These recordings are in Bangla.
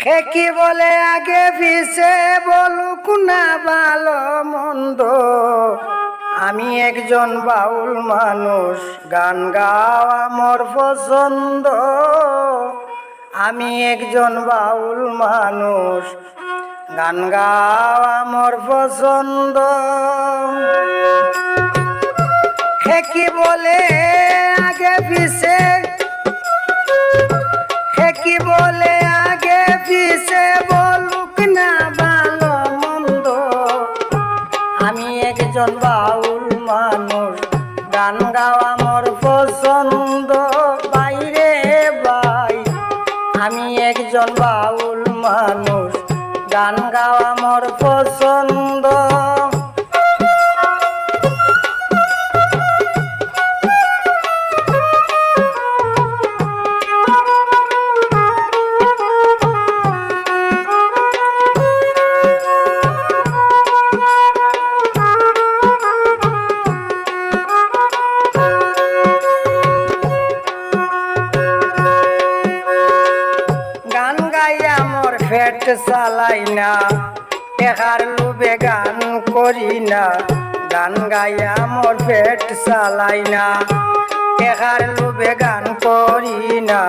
কে বলে আগে পিছে বলুক না ভালো মন্দ? আমি একজন বাউল মানুষ, গান গাওয়া আমার পছন্দ। আমি একজন বাউল মানুষ, গান গাওয়া মোর পছন্দ। কি বলে আগে পিছে একজন বাউল মানুষ। গান গাওয়া মোর পছন্দ, বাইরে বাই আমি একজন বাউল মানুষ। গান গাওয়া মোর পছন্দ। ফেট চালাই না টেকার লোভে গান করি না গান গাইয়া মোর পেট চালাই না টেকার লোভে গান করি না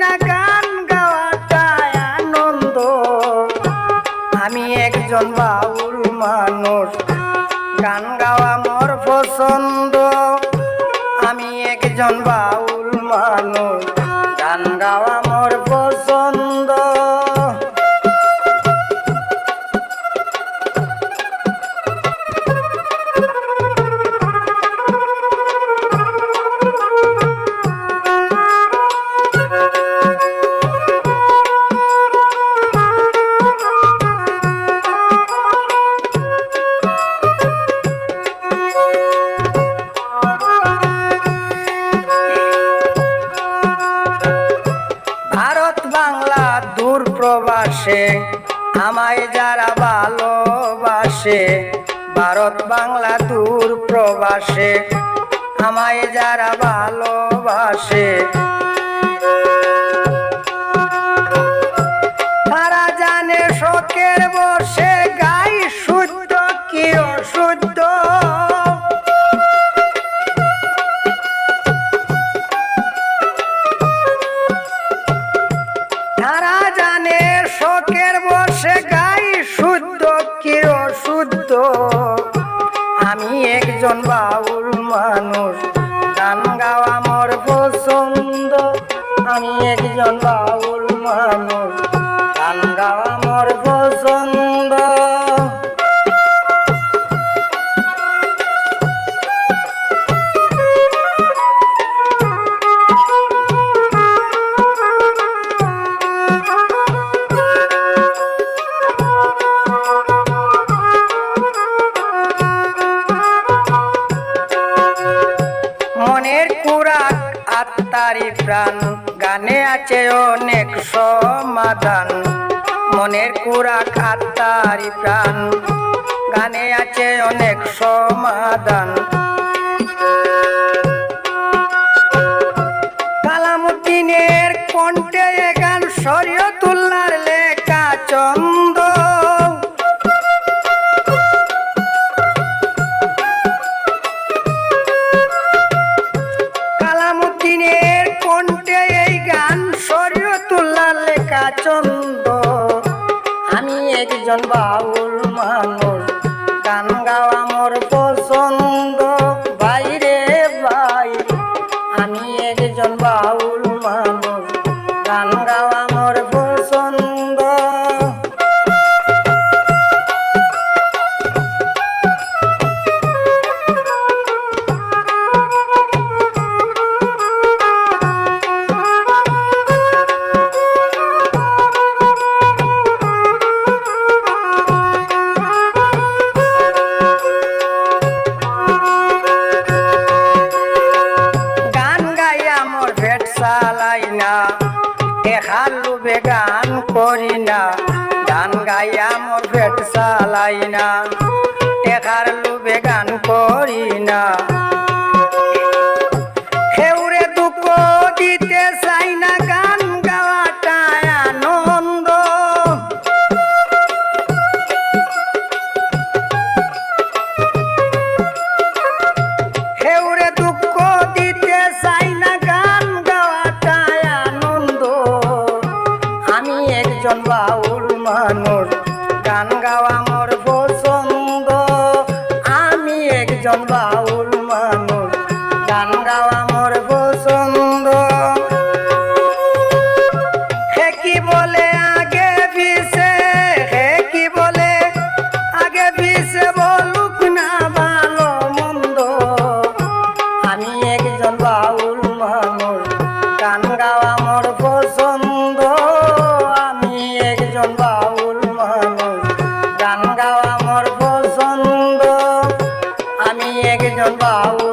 না গান গাওয়াটায় আনন্দ। আমি একজন বাউল মানুষ, গান গাওয়া মোর পছন্দ। আমি একজন বাউল মানুষ, গান গাওয়া প্রবাসে আমায় যারা ভালোবাসে ভারত বাংলা দূর প্রবাসে আমায় যারা ভালোবাসে আমি একজন বাউল মানুষ। গান গাওয়া আমার পছন্দ। আমি একজন বাউল মানুষ। গানে আছে অনেক সমাধান। মনের কুড়া খাতারি প্রাণ। গানে আছে অনেক সমাধান। একজন বাউল মানুষ কান করি না। হেউরে দুঃখ দিতে চাই না, গান গাওয়াটা আনন্দ। হেউরে দুঃখ দিতে চাই না, গান গাওয়াটা আনন্দ। আমি একজন বাউল মানুষ, গান গাওয়া মোর একজন বাউল মানুষ, গান গাওয়া আমার পছন্দ। কি বলে আগে পিছে হে কি বলে আগে পিছে বলুক না ভালো মন্দ। আমি একজন বাউল একজন